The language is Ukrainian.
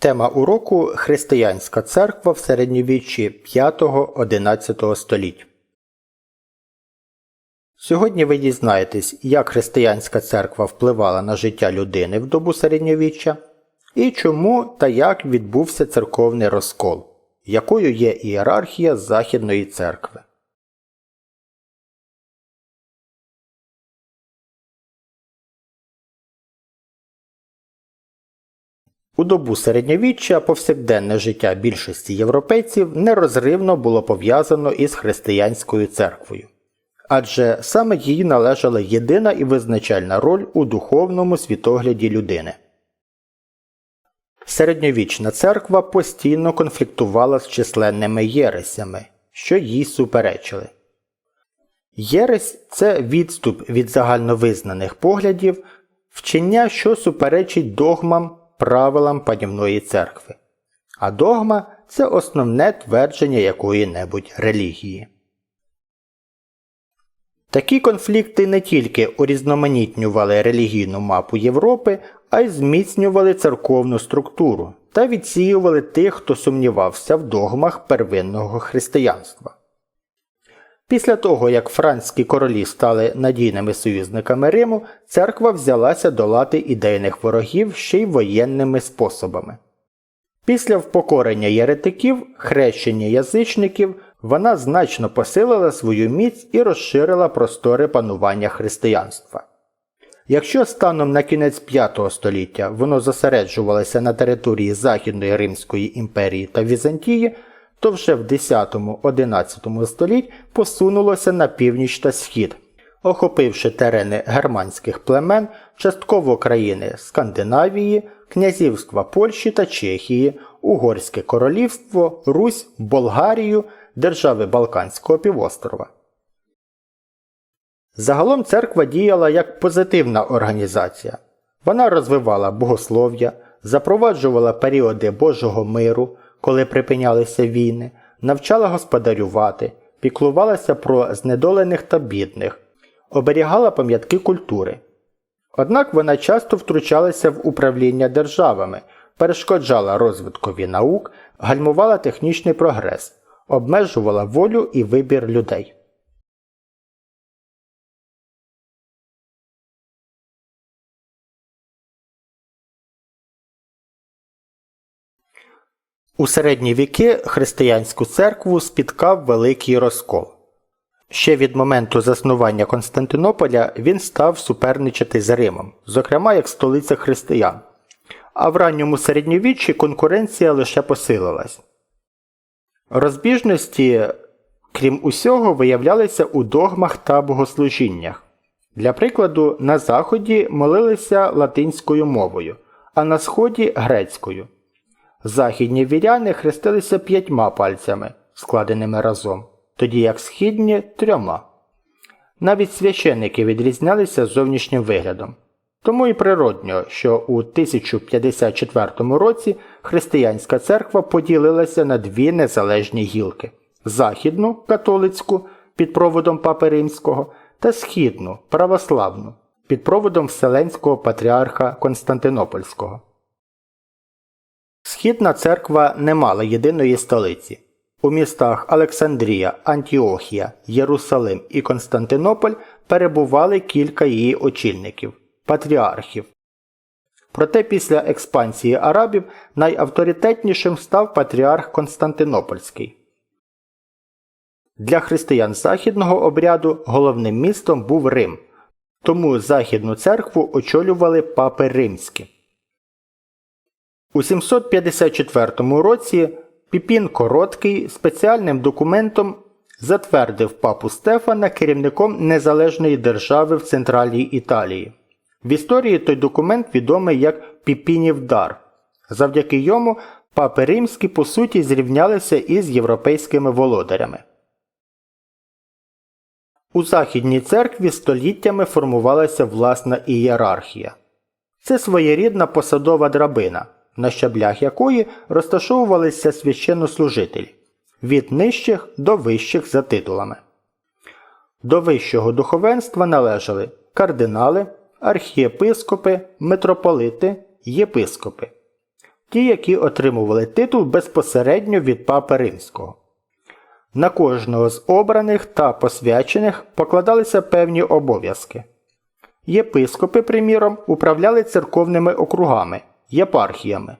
Тема уроку Християнська церква в середньовіччі 5-11 століть. Сьогодні ви дізнаєтесь, як християнська церква впливала на життя людини в добу середньовіччя і чому та як відбувся церковний розкол, якою є ієрархія Західної церкви. У добу середньовіччя повсякденне життя більшості європейців нерозривно було пов'язано із християнською церквою, адже саме їй належала єдина і визначальна роль у духовному світогляді людини. Середньовічна церква постійно конфліктувала з численними єресями, що їй суперечили. Єресь це відступ від загальновизнаних поглядів, вчення, що суперечить догмам правилам панівної церкви, а догма це основне твердження якої-небудь релігії. Такі конфлікти не тільки урізноманітнювали релігійну мапу Європи, а й зміцнювали церковну структуру та відсіювали тих, хто сумнівався в догмах первинного християнства. Після того, як францькі королі стали надійними союзниками Риму, церква взялася долати ідейних ворогів ще й воєнними способами. Після впокорення єретиків, хрещення язичників, вона значно посилила свою міць і розширила простори панування християнства. Якщо станом на кінець V століття воно зосереджувалося на території Західної Римської імперії та Візантії, то вже в 10-11 століть посунулося на північ та схід, охопивши терени германських племен, частково країни Скандинавії, князівства Польщі та Чехії, Угорське королівство, Русь, Болгарію, держави Балканського півострова. Загалом церква діяла як позитивна організація. Вона розвивала богослов'я, запроваджувала періоди Божого миру, коли припинялися війни, навчала господарювати, піклувалася про знедолених та бідних, оберігала пам'ятки культури. Однак вона часто втручалася в управління державами, перешкоджала розвиткові наук, гальмувала технічний прогрес, обмежувала волю і вибір людей. У середні віки християнську церкву спіткав великий розкол. Ще від моменту заснування Константинополя він став суперничати з Римом, зокрема як столиця християн. А в ранньому середньовіччі конкуренція лише посилилась. Розбіжності, крім усього, виявлялися у догмах та богослужіннях. Для прикладу, на Заході молилися латинською мовою, а на Сході грецькою. Західні віряни хрестилися п'ятьма пальцями, складеними разом, тоді як східні трьома. Навіть священники відрізнялися зовнішнім виглядом. Тому і природньо, що у 1054 році християнська церква поділилася на дві незалежні гілки західну католицьку під проводом Папи Римського та східну православну під проводом Вселенського патріарха Константинопольського. Східна церква не мала єдиної столиці. У містах Олександрія, Антіохія, Єрусалим і Константинополь перебували кілька її очільників патріархів. Проте після експансії арабів найавторитетнішим став патріарх Константинопольський. Для християн західного обряду головним містом був Рим, тому Західну церкву очолювали папи римські. У 754 році Піпін Короткий спеціальним документом затвердив папу Стефана керівником незалежної держави в Центральній Італії. В історії той документ відомий як Піпінів дар. Завдяки йому папи римські по суті зрівнялися із європейськими володарями. У Західній церкві століттями формувалася власна ієрархія. Це своєрідна посадова драбина на щаблях якої розташовувалися священнослужителі від нижчих до вищих за титулами. До вищого духовенства належали кардинали, архієпископи, митрополити, єпископи. ті, які отримували титул безпосередньо від папи римського. На кожного з обраних та посвячених покладалися певні обов'язки. Єпископи, приміром, управляли церковними округами, єпархіями.